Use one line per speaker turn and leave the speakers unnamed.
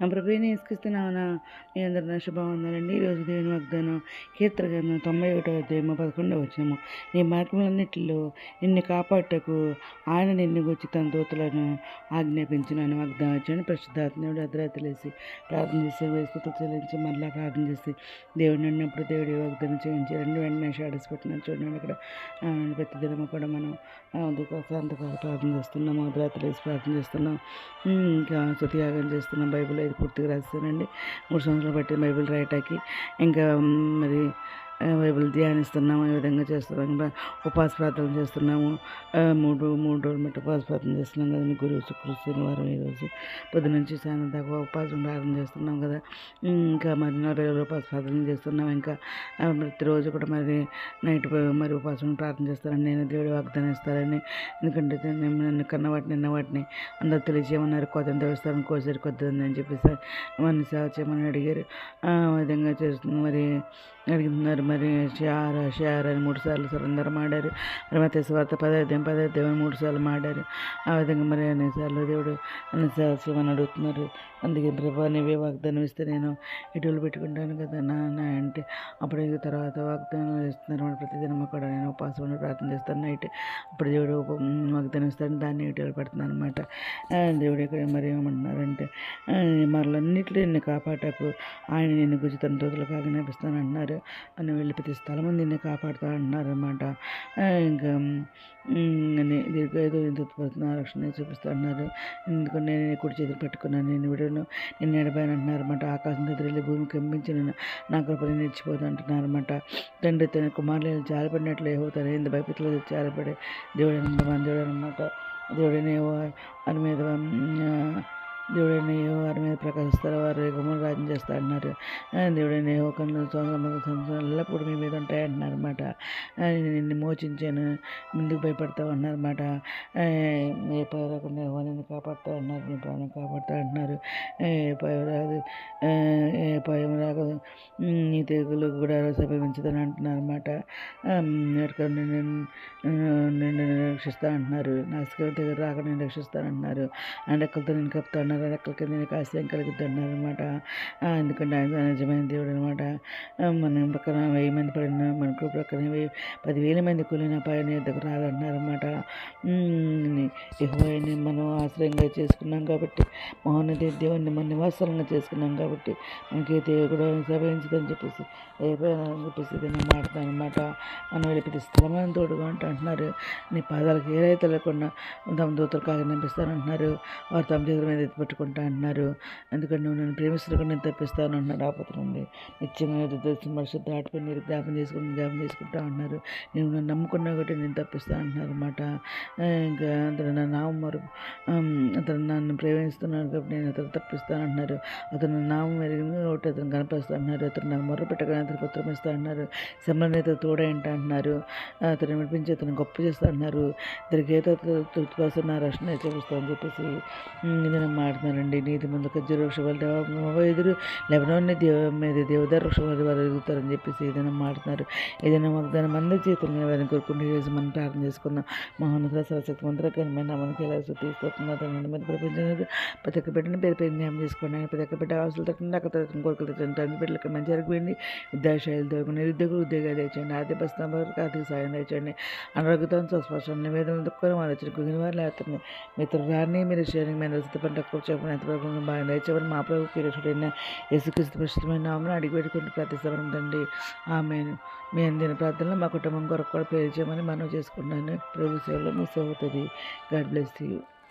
నా ప్రభుని వేసుకొస్తున్నామన్నా మీ అందరు నా శుభావందనండి ఈరోజు దేవుని వాగ్దానం కీర్తన గ్రంథం తొంభై ఒకటో అధ్యాయము పదకొండవ వచ్చినము నీ మార్గములన్నిటిలో నిన్ను కాపాడటకు ఆయన నిన్ను గుచ్చి తన దూతలను ఆజ్ఞాపించినాను వాగ్దానం వచ్చాను ప్రస్తుతాత్మడు అర్ధరాత్రులేసి ప్రార్థన చేసి వేసుకుతూ చెల్లించి మళ్ళీ ప్రార్థన చేసి దేవుడిని అన్నప్పుడు దేవుడి వాగ్దానం చేయించి రెండు వెంటనే షాడీస్ పెట్టినాను చూడండి. అక్కడ ఆ, ప్రతి దినము కూడా మనం అంతకాల ప్రార్థన చేస్తున్నాం అర్ధరాత్రులేసి ప్రార్థన చేస్తున్నాం. ఇంకా ఇంకా సుతియాగం చేస్తున్నాం. బైబిల్ అయితే పూర్తిగా రాస్తానండి మూడు సంవత్సరాలు పట్టింది బైబిల్ రాయటానికి. ఇంకా మరి బైబిల్ ధ్యానిస్తున్నాము ఈ విధంగా చేస్తున్నాం ఇంకా ఉపాస ప్రార్థన చేస్తున్నాము మూడు మూడు రోజులు మట్టి ఉపాస ప్రార్థన చేస్తున్నాం కదండి గురువు శుక్ర శనివారం ఈరోజు పొద్దు నుంచి సాయంత్రం దాకా ఉపాసం ప్రార్థన చేస్తున్నాం కదా. ఇంకా మరి నలభై రోజులు ఉపాస ప్రార్థన చేస్తున్నాం. ఇంకా ప్రతిరోజు కూడా మరి నైట్ మరి ఉపాసం ప్రార్థన చేస్తానని నేను దేవుడు వాగ్దానం ఇస్తారని. ఎందుకంటే నన్ను కన్న వాటిని నిన్న వాటిని అందరు తెలియజేయమన్నారు. కొత్త దేవస్థానం కోసారి కొత్తది అని చెప్పేసి మన సేవ చేయమని అడిగారు. ఆ విధంగా చేస్తున్నాం మరి అడుగుతున్నారు. మరి షార షార్ అని మూడు సార్లు సురందరం ఆడారు. మరి మత స్వార్థ పదార్థం పదార్థం అని మూడు సార్లు ఆడారు ఆ విధంగా మరి అనేసార్లు దేవుడు అన్ని సేవ అని అడుగుతున్నారు. అందుకే ప్రభా నీవే వాగ్దానం ఇస్తే నేను ఇటువలు పెట్టుకుంటాను కదా నాన్న అంటే. అప్పుడు తర్వాత వాగ్దానం ఇస్తున్నారు మన ప్రతిదినం కూడా నేను ఉపాసం ఉండి ప్రార్థన చేస్తాను నైట్. అప్పుడు దేవుడు వాగ్దానం ఇస్తాను దాన్ని ఇటువలు పెడుతున్నాను అనమాట దేవుడు ఇక్కడ మరి ఏమంటున్నారంటే మరలన్నింటినీ నిన్ను కాపాటకు ఆయన నిన్ను గురించి తన కాగా ఆజ్ఞాపిస్తాను అంటున్నారు. అని వెళ్ళి ప్రతి స్థలము నిన్ను కాపాడుతా అంటున్నారు అనమాట ఇంకా ఉమ్, అని దీర్ఘాయుధ రక్షణ చూపిస్తా అన్నారు ఎందుకంటే నేను నీ కుడి చేతులు పెట్టుకున్నాను నేను విడను నేను ఎడబాయను అంటున్నారు అనమాట ఆకాశం వెళ్ళి భూమి కంపించి నేను నా కృపలు నిలిచిపోదు అంటున్నారు అనమాట తండ్రి తన కుమారులు జారిపడినట్లు ఏవో తన ఎందు భయపెత్తలో దేవుడు దేవుడు అనమాట దేవుడినేవో అని మీద దేవుడైన ఏ వారి మీద ప్రకాశిస్తారు వారు యుగములు రాజ్యం చేస్తా అన్నారు. ఆ, దేవుడైన ఏ ఒక సంవత్సరం ఎల్లప్పుడు మీ మీద ఉంటాయి అంటున్నారు అనమాట నిన్ను మోచించాను ముందుకు భయపడతావు అన్నారన్నమాట. ఏ పై రాకుండా నిన్ను కాపాడుతా అన్నారు నీ ప్రాణం కాపాడుతా అంటున్నారు ఏ పై రాదు ఏ భయం రాదు నీ తెగులు కూడా సమీపించదని అంటున్నారు అనమాట నిన్ను రక్షిస్తా అంటున్నారు నాశకం దగ్గర రాక నేను రక్షిస్తానంటున్నారు ఆ రెక్కలతో నేను కప్తా అన్నారు. రెక్కల కింద నీకు ఆశ్రయం కలుగుద్ది అనమాట ఎందుకంటే ఆయన నిజమైన దేవుడు అనమాట మన పక్కన వెయ్యి మంది పడిన మనకు ప్రక్కన వెయ్యి పదివేల మంది కూలిన పైన దగ్గర రాదన్నారు అనమాట మనం ఆశ్రయంగా చేసుకున్నాం కాబట్టి మహోన్నతి దేవుడిని మన నివాసంగా చేసుకున్నాం కాబట్టి మనకి దేవుడు సభించదని చెప్పేసి అయిపోయానని చెప్పేసి దీన్ని మాడతాను అనమాట మనం వెళ్ళి స్థలమైన తోడుగా అంటూ అంటున్నారు. నీ పాదాలకు ఏదైతే లేకుండా తమ దూతలు కాగా నింపిస్తానంటున్నారు వారు తమ చేతుల మీద పెట్టుకుంటా అంటున్నారు. ఎందుకంటే నువ్వు నన్ను ప్రేమిస్తున్నా నేను తప్పిస్తాను అంటున్నారు ఆపత్ర ఉంది నిత్యంగా తెలిసిన పరిశుద్ధ ఆటపై మీరు జ్ఞాపం చేసుకుని జ్ఞాపం చేసుకుంటా ఉన్నారు నేను నన్ను నమ్ముకున్నా కాబట్టి నేను తప్పిస్తా అంటున్నారు అనమాట ఇంకా అతను నా నామం మరు అతను నన్ను ప్రేమిస్తున్నాను కాబట్టి నేను అతను తప్పిస్తాను అంటున్నారు. అతను నామం ఎరిగింది కాబట్టి అతను కనిపిస్తా అంటున్నారు అతను నాకు మొర్ర పెట్టగానే అతను ఉత్తరం ఇస్తా అంటున్నారు శమనేత తోడేంట అంటున్నారు. అతను వినిపించి అతను గొప్ప చేస్తా అంటున్నారు ఇద్దరికి ఏదో కోసం నా రక్షణ చూపిస్తా అని చెప్పేసి నేను మాట్లాడుతున్నానండి. నీతి ముందు ఖర్జూర వృక్షాలు ఎదురు లెబనోన్ని దేవ మీద దేవదారు వృక్షాలు వారు ఎదుగుతారని చెప్పేసి ఏదైనా మాట్లాడుతున్నారు. ఏదైనా వాగ్దానం అందరి చేతులు వారిని కోరుకుంటే ఈరోజు మనం ప్రార్థన చేసుకుందాం. మహోన్నత సరస్వతి మంత్రకరమైన మనకి ఎలా తీసుకొస్తున్నారు మీద ప్రపంచం ప్రతి ఒక్క బిడ్డను పేరు పేరు జ్ఞాపం చేసుకోండి. ప్రతి ఒక్క బిడ్డ అవసరం తగ్గండి అక్కడ కోరికలు తగ్గండి తండ్రి బిడ్డలకు మంచి అరిగిపోయింది విద్యాశాలు దొరకని నిరుద్యోగులు ఉద్యోగాలు తెచ్చండి. ఆర్థిక ప్రస్తుతం ఆర్థిక సాయం తెచ్చండి. అనారోగ్యతో స్వస్పర్శం నివేదనలు దుఃఖం వాళ్ళు వచ్చిన కుగిన వారు లేకపోతే మిత్రులు రాని మీరు షేరింగ్ మీద వసతి పంట చెప్పిన ఎంత ప్రభుత్వం బాగా దయచేవని మా ప్రభు పీరియడ్ యేసుక్రీస్తు ప్రస్తుతమైన నామను అడిగి పెట్టుకుంటే ప్రతి తండ్రి. ఆమె మీ అందిన ప్రార్థనలు మా కుటుంబం కొరకు కూడా ప్రేర్ చేయమని మనం చేసుకున్నాను ప్రభు సేవలో మీ సేవ అవుతుంది. God bless you.